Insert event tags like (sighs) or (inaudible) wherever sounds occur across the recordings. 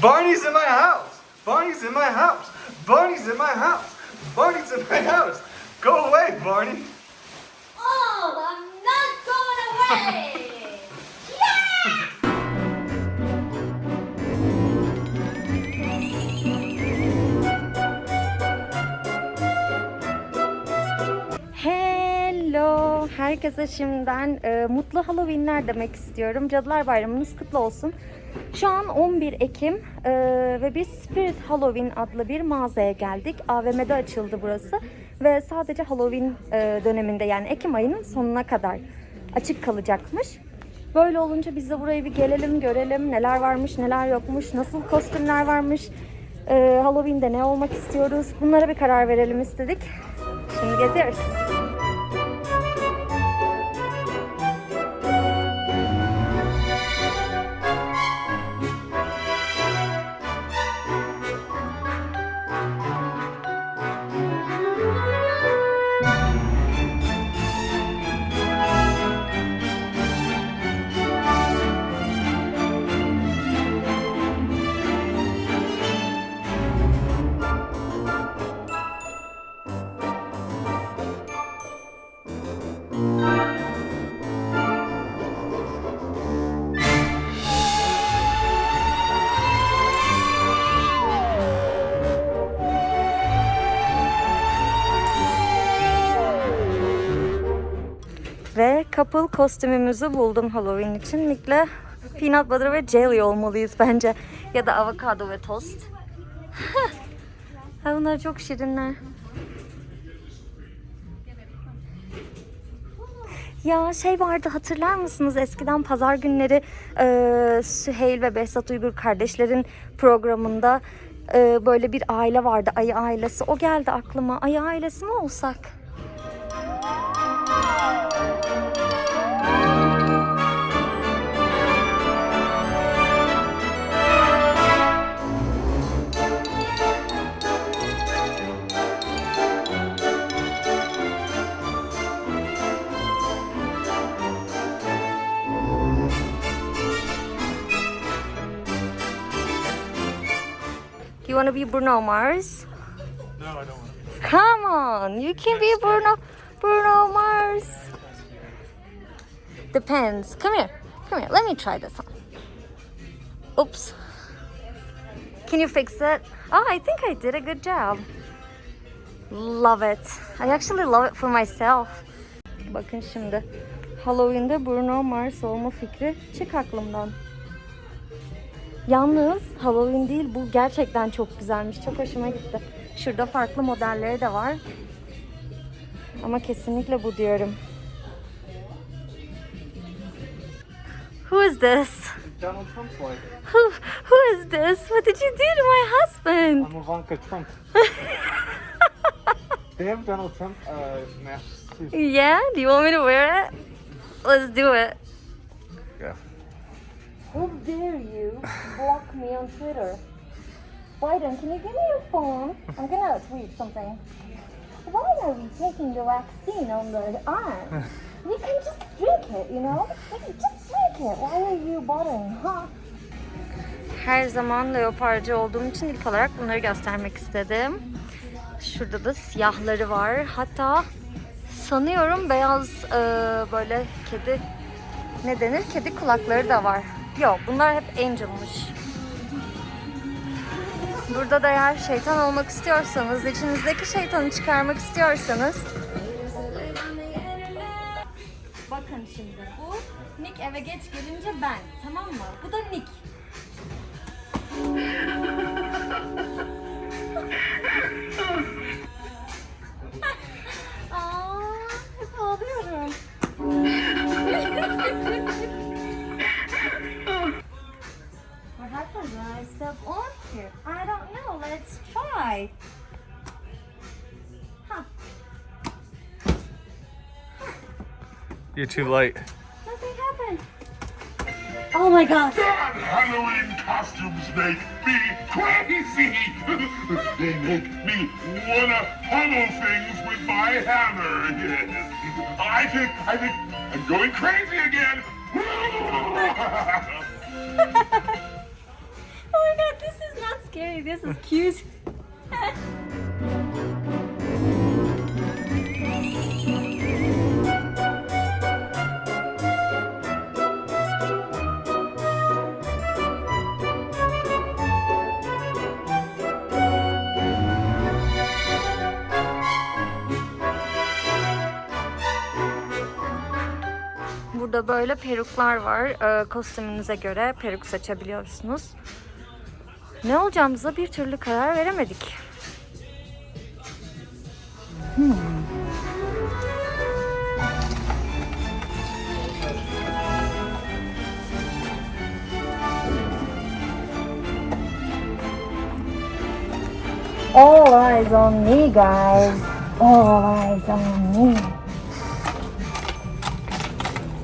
Barney's in my house. Barney's in my house. Barney's in my house. Barney's in my house. Go away, Barney. Oh, I'm not going away! Herkese şimdiden e, mutlu Halloween'ler demek istiyorum. Cadılar Bayramınız kutlu olsun. Şu an 11 Ekim e, ve biz Spirit Halloween adlı bir mağazaya geldik. AVM'de açıldı burası ve sadece Halloween e, döneminde yani Ekim ayının sonuna kadar açık kalacakmış. Böyle olunca biz de buraya bir gelelim, görelim neler varmış, neler yokmuş, nasıl kostümler varmış, e, Halloween'de ne olmak istiyoruz. Bunlara bir karar verelim istedik. Şimdi geziyoruz. Couple kostümümüzü buldum Halloween için. Nick'le peanut butter ve jelly olmalıyız bence. Ya da avokado ve tost. ha, bunlar çok şirinler. Ya şey vardı hatırlar mısınız eskiden pazar günleri e, Süheyl ve Behzat Uygur kardeşlerin programında e, böyle bir aile vardı ayı ailesi. O geldi aklıma. Ayı ailesi mi olsak? You want to be Bruno Mars? No, I don't want to. Come on, you can be Bruno Bruno Mars. Depends. Come here. Come here. Let me try this on. Oops. Can you fix it? Oh, I think I did a good job. Love it. I actually love it for myself. Bakın şimdi. Halloween'de Bruno Mars olma fikri çık aklımdan. Yalnız Halloween değil bu gerçekten çok güzelmiş. Çok hoşuma gitti. Şurada farklı modelleri de var. Ama kesinlikle bu diyorum. Who is this? Donald Trump's wife. Who, who is this? What did you do to my husband? I'm Ivanka Trump. (laughs) they have Donald Trump uh, masks too. Yeah? Do you want me to wear it? Let's do it. Yeah. How dare you block me on Twitter? Biden, can you give me your phone? I'm gonna tweet something. Why are we taking the vaccine on the arm? We can just drink it, you know? We can just drink it. Why are you bothering, huh? Her zaman leoparcı olduğum için ilk olarak bunları göstermek istedim. Şurada da siyahları var. Hatta sanıyorum beyaz e, böyle kedi ne denir? Kedi kulakları da var. Yok bunlar hep angel'mış. Burada da eğer şeytan olmak istiyorsanız, içinizdeki şeytanı çıkarmak istiyorsanız Bakın şimdi bu Nick eve geç gelince ben tamam mı? Bu da Nick. You're too late. Nothing happened. Oh my gosh. Halloween costumes make me crazy. (laughs) they make me wanna pummel things with my hammer. Yes. I think I think I'm going crazy again. (laughs) Oh my god, this is not scary. This is cute. (laughs) Burada böyle peruklar var. Ee, kostümünüze göre peruk seçebiliyorsunuz. Ne olacağımıza bir türlü karar veremedik. Hmm. All eyes on me, guys. All eyes on me.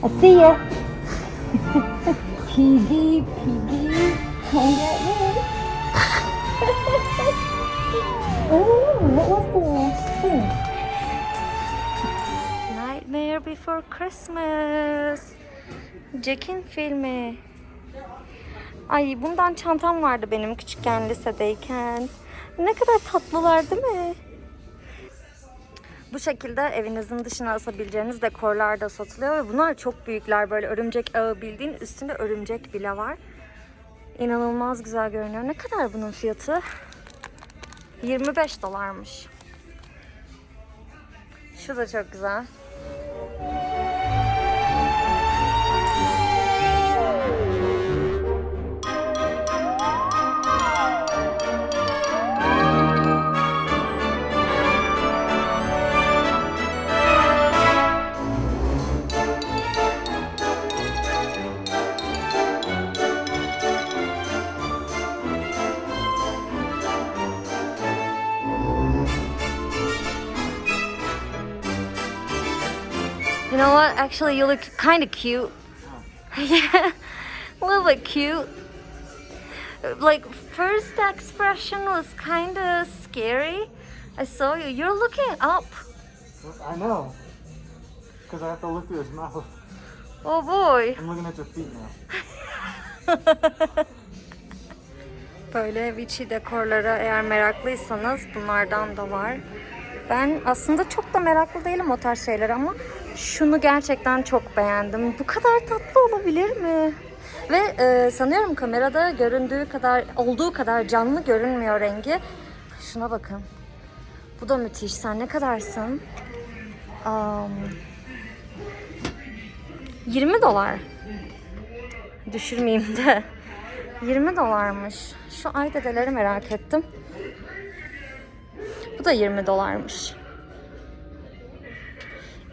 I see ya. PD, PD, come (laughs) get me. oh, what was the thing? Nightmare Before Christmas. Jack'in filmi. Ay bundan çantam vardı benim küçükken lisedeyken. Ne kadar tatlılar değil mi? Bu şekilde evinizin dışına asabileceğiniz dekorlar da satılıyor ve bunlar çok büyükler. Böyle örümcek ağı bildiğin üstünde örümcek bile var. İnanılmaz güzel görünüyor. Ne kadar bunun fiyatı? 25 dolarmış. Şu da çok güzel. You know what? Actually, you look kind of cute. (laughs) yeah, a little bit cute. Like, first expression was kind of scary. I saw you. You're looking up. I know. Because I have to look through his mouth. Oh boy. I'm looking at your feet now. (laughs) Böyle Vichy dekorlara eğer meraklıysanız bunlardan da var. Ben aslında çok da meraklı değilim o tarz şeylere ama şunu gerçekten çok beğendim. Bu kadar tatlı olabilir mi? Ve e, sanıyorum kamerada göründüğü kadar, olduğu kadar canlı görünmüyor rengi. Şuna bakın. Bu da müthiş. Sen ne kadarsın? Um, 20 dolar. Düşürmeyeyim de. 20 dolarmış. Şu ay dedeleri merak ettim. Bu da 20 dolarmış.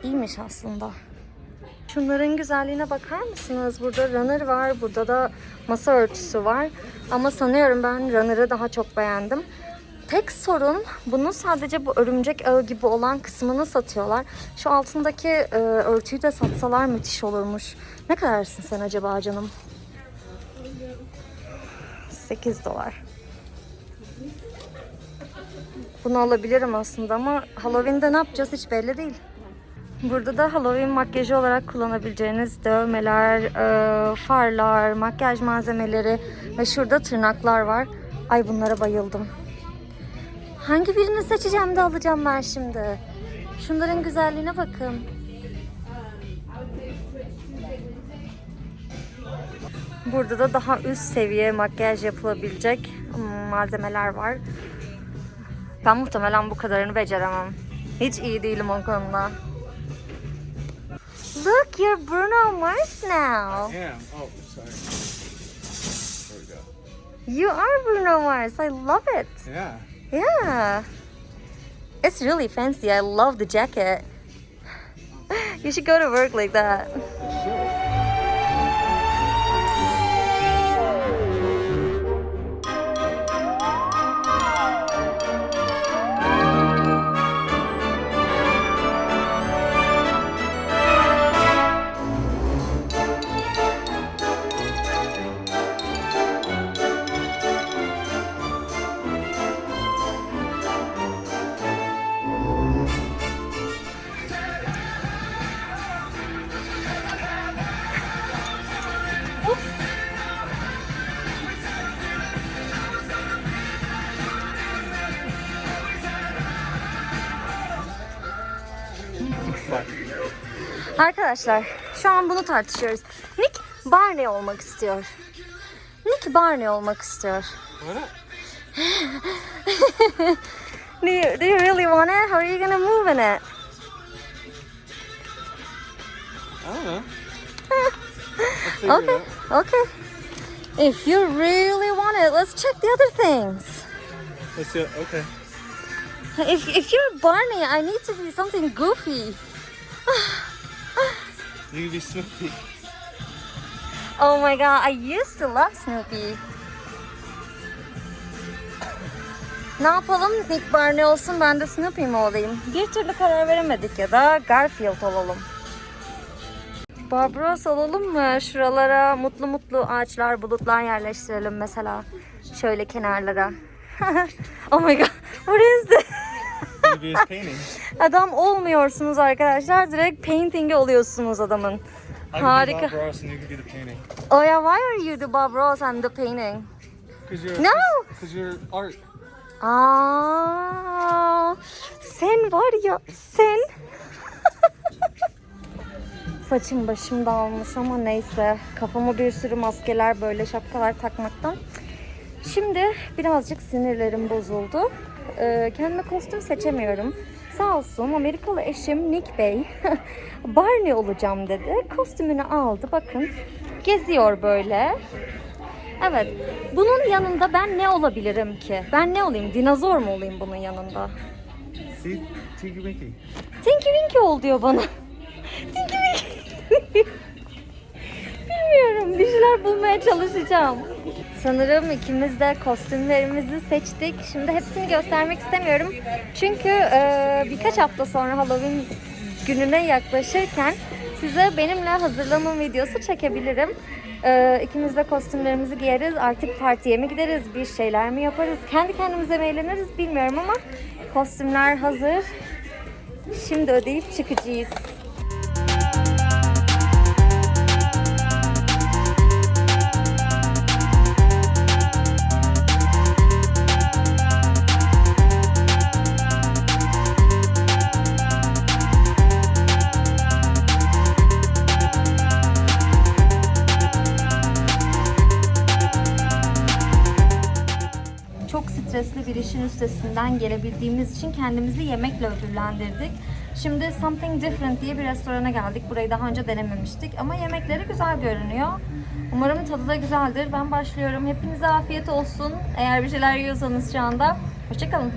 İyiymiş aslında. Şunların güzelliğine bakar mısınız? Burada runner var, burada da masa örtüsü var. Ama sanıyorum ben runner'ı daha çok beğendim. Tek sorun bunun sadece bu örümcek ağı gibi olan kısmını satıyorlar. Şu altındaki e, örtüyü de satsalar müthiş olurmuş. Ne kadarsın sen acaba canım? 8 dolar. Bunu alabilirim aslında ama Halloween'de ne yapacağız hiç belli değil. Burada da Halloween makyajı olarak kullanabileceğiniz dövmeler, e, farlar, makyaj malzemeleri ve şurada tırnaklar var. Ay bunlara bayıldım. Hangi birini seçeceğim de alacağım ben şimdi. Şunların güzelliğine bakın. Burada da daha üst seviye makyaj yapılabilecek malzemeler var. Ben muhtemelen bu kadarını beceremem. Hiç iyi değilim o konuda. Look, you're Bruno Mars now. Yeah. Oh, sorry. There we go. You are Bruno Mars. I love it. Yeah. Yeah. It's really fancy. I love the jacket. You should go to work like that. Arkadaşlar şu an bunu tartışıyoruz. Nick Barney olmak istiyor. Nick Barney olmak istiyor. (laughs) Do you, do you really want it? How are you gonna move in it? I don't know. (laughs) Okay, okay. If you really want it, let's check the other things. Let's see. Okay. If, if you're Barney, I need to be something goofy. (sighs) (laughs) You can be Snoopy. Oh my god, I used to love Snoopy. Ne yapalım? Nick Barney olsun ben de Snoopy mi olayım? Bir türlü karar veremedik ya da Garfield olalım. Barbaros olalım mı? Şuralara mutlu mutlu ağaçlar, bulutlar yerleştirelim mesela. Şöyle kenarlara. (laughs) oh my god, what is this? (laughs) Adam olmuyorsunuz arkadaşlar. Direkt painting'i oluyorsunuz adamın. Harika. Oh yeah, why are you the Bob Ross and the painting? You're. No! Cause you're art. Aa, sen var ya sen. (laughs) Saçım başım dağılmış ama neyse. Kafama bir sürü maskeler böyle şapkalar takmaktan. Şimdi birazcık sinirlerim bozuldu. Ee, kendime kostüm seçemiyorum. Sağ olsun Amerikalı eşim Nick Bey (laughs) Barney olacağım dedi. Kostümünü aldı bakın. Geziyor böyle. Evet. Bunun yanında ben ne olabilirim ki? Ben ne olayım? Dinozor mu olayım bunun yanında? See, Tinky Winky. Tinky Winky ol diyor bana. (laughs) Tinky Winky. (laughs) Bilmiyorum. Bir şeyler bulmaya çalışacağım. Sanırım ikimiz de kostümlerimizi seçtik. Şimdi hepsini göstermek istemiyorum. Çünkü e, birkaç hafta sonra Halloween gününe yaklaşırken size benimle hazırlanma videosu çekebilirim. E, ikimiz de kostümlerimizi giyeriz. Artık partiye mi gideriz? Bir şeyler mi yaparız? Kendi kendimize mi eğleniriz bilmiyorum ama kostümler hazır. Şimdi ödeyip çıkacağız. Stresli bir işin üstesinden gelebildiğimiz için kendimizi yemekle ödüllendirdik. Şimdi Something Different diye bir restorana geldik. Burayı daha önce denememiştik ama yemekleri güzel görünüyor. Umarım tadı da güzeldir. Ben başlıyorum. Hepinize afiyet olsun. Eğer bir şeyler yiyorsanız şu anda. Hoşçakalın.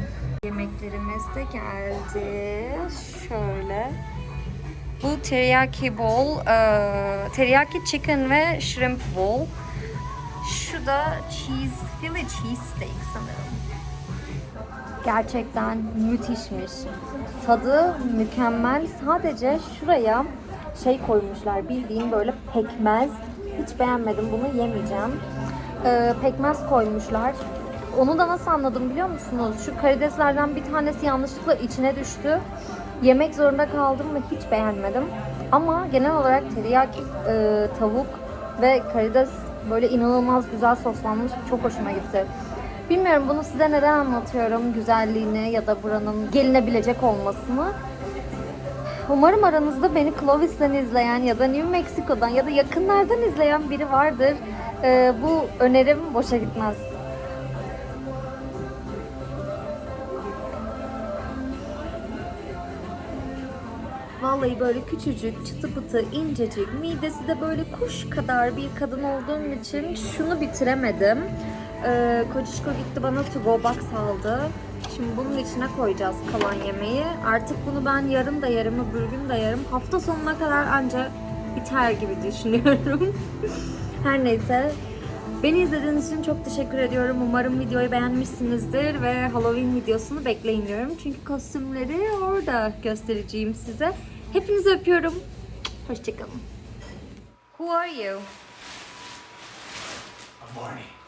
Yemeklerimiz de geldi. Şöyle. Bu teriyaki bowl, eee, teriyaki chicken ve shrimp bowl. Şu da cheese, Philly cheesesteak sanırım. Gerçekten müthişmiş. Tadı mükemmel. Sadece şuraya şey koymuşlar. Bildiğin böyle pekmez. Hiç beğenmedim. Bunu yemeyeceğim. Ee, pekmez koymuşlar. Onu da nasıl anladım biliyor musunuz? Şu karideslerden bir tanesi yanlışlıkla içine düştü. Yemek zorunda kaldım ve hiç beğenmedim. Ama genel olarak teriyaki e, tavuk ve karides böyle inanılmaz güzel soslanmış. Çok hoşuma gitti. Bilmiyorum bunu size neden anlatıyorum güzelliğini ya da buranın gelinebilecek olmasını. Umarım aranızda beni Clovis'ten izleyen ya da New Mexico'dan ya da yakınlardan izleyen biri vardır. Ee, bu önerim boşa gitmez. Vallahi böyle küçücük, çıtı pıtı, incecik, midesi de böyle kuş kadar bir kadın olduğum için şunu bitiremedim. Ee, Kocişko gitti bana to go box aldı. Şimdi bunun içine koyacağız kalan yemeği. Artık bunu ben yarın da yerim, öbür gün de yerim. Hafta sonuna kadar anca biter gibi düşünüyorum. (laughs) Her neyse. Beni izlediğiniz için çok teşekkür ediyorum. Umarım videoyu beğenmişsinizdir ve Halloween videosunu bekleyin diyorum. Çünkü kostümleri orada göstereceğim size. Hepinizi öpüyorum. Hoşçakalın. Who are you? I'm Barney.